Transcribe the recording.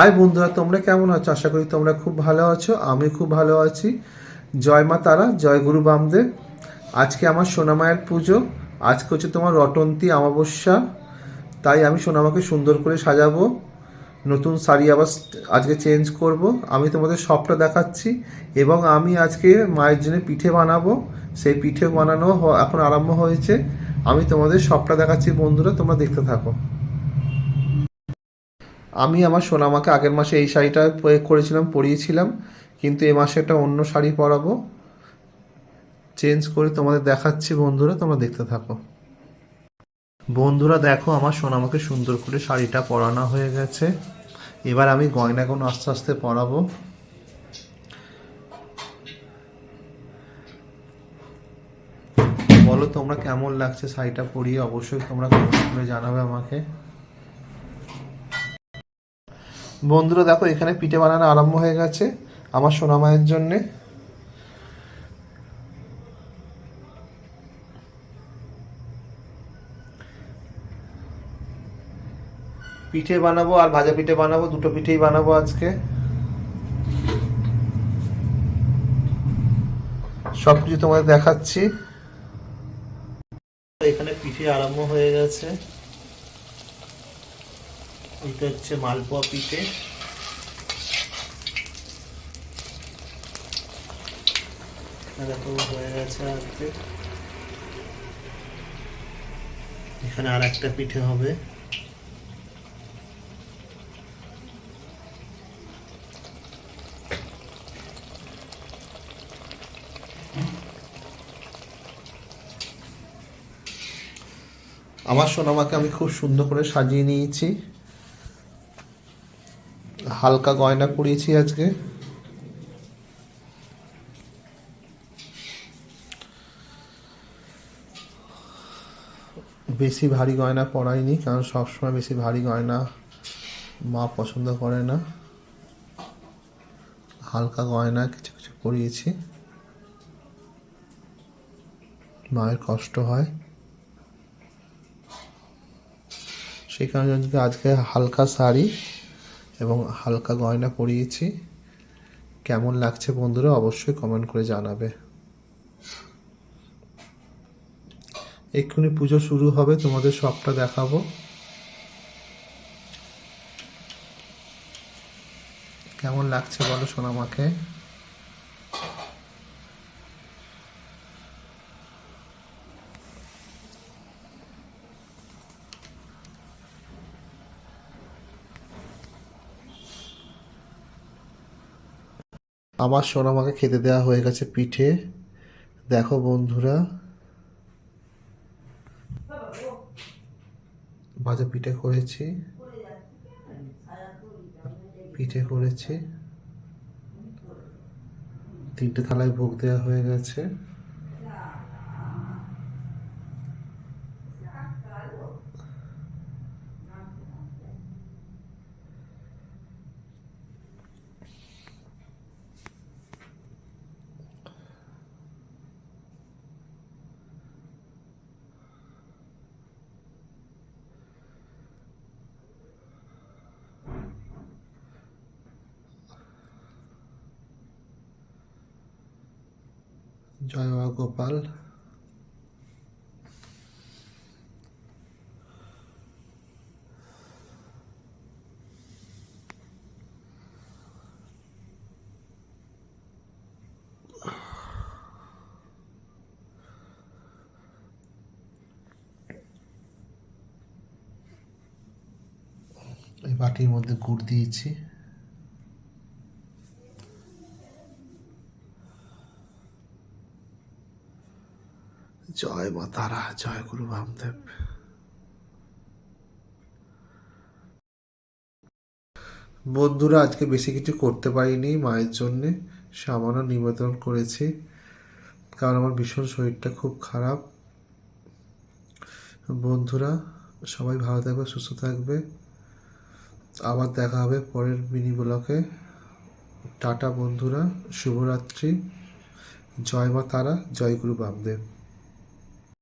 High বন্ধুরা, তোমরা কেমন আছো? আশা করি তোমরা খুব ভালো আছো, আমি খুব ভালো আছি। জয় মা তারা, জয় গুরু বামদেব। আজকে আমার সোনামায়ের পুজো, আজকে হচ্ছে তোমার রটন্তী অমাবস্যা। তাই আমি সোনামাকে সুন্দর করে সাজাবো। নতুন শাড়ি আবার আজকে চেঞ্জ করব। আমি তোমাদের সবটা দেখাচ্ছি এবং আমি আজকে মায়ের জন্য পিঠে বানাবো। সেই পিঠে বানানো এখন আরম্ভ হয়েছে। আমি তোমাদের সবটা দেখাচ্ছি বন্ধুরা, তোমরা দেখতে থাকো। আমি আমার সোনামাকে আগের মাসে এই শাড়িটা প্রয়োগ করেছিলাম, পরিয়েছিলাম, কিন্তু এ মাসে একটা অন্য শাড়ি পরাবো। চেঞ্জ করে তোমাদের দেখাচ্ছি বন্ধুরা, তোমরা দেখতে থাকো। বন্ধুরা দেখো, আমার সোনামাকে সুন্দর করে শাড়িটা পরানো হয়ে গেছে। এবার আমি গয়নাগুলো আস্তে আস্তে পরাবো। বলো তোমরা কেমন লাগছে শাড়িটা পরিয়ে? অবশ্যই তোমরা কমেন্ট করে জানাবে আমাকে। বন্ধুরা, দেখো, এখানে পিঠে বানানো আরম্ভ হয়ে গেছে আমার সোনামায়ের জন্যে। পিঠে বানাবো আর ভাজা পিঠে বানাবো, দুটো পিঠেই বানাবো আজকে। সব কিছু তোমাদের দেখাচ্ছি। এখানে পিঠে আরম্ভ হয়ে গেছে। এটা হচ্ছে মালপোয়া পিঠে। দেখো হয়ে গেছে আজকে। এখানে আর একটা পিঠে হবে। আমার সোনামাকে আমি খুব সুন্দর করে সাজিয়ে নিয়েছি। হালকা গয়না পরিয়েছি আজকে। বেশি ভারী গয়না পরাইনি, কারণ সবসময় বেশি ভারী গয়না মা পছন্দ করে না। হালকা গয়না কিছু কিছু পরিয়েছি। মায়ের কষ্ট হয়। সেই কারণে আজকে হালকা শাড়ি। এবং হালকা গয়না পরিয়েছি। কেমন লাগছে বন্ধুরা অবশ্যই কমেন্ট করে জানাবে। এক্ষুনি পুজো শুরু হবে, তোমাদের সবটা দেখাবো। কেমন লাগছে বলো সোনামাকে? আমার সোনা সোনামাকে খেতে দেওয়া হয়ে গেছে পিঠে। দেখো বন্ধুরা। ভাজা পিঠে করেছি। পিঠে করেছি। তিনটে থালায় ভোগ দেওয়া হয়ে গেছে। জয় গোপাল। এই বাটির মধ্যে গুড় দিয়েছি। জয় মা তারা, জয় গুরু বামদেব। বন্ধুরা, আজকে বেশি কিছু করতে পারিনি মায়ের জন্যে। সামান্য নিবেদন করেছি, কারণ আমার ভীষণ শরীরটা খুব খারাপ। বন্ধুরা, সবাই ভালো থাকবে, সুস্থ থাকবে। আবার দেখা হবে পরের মিনি ব্লকে। টাটা বন্ধুরা, শুভরাত্রি। জয় মা তারা, জয় গুরু বামদেব।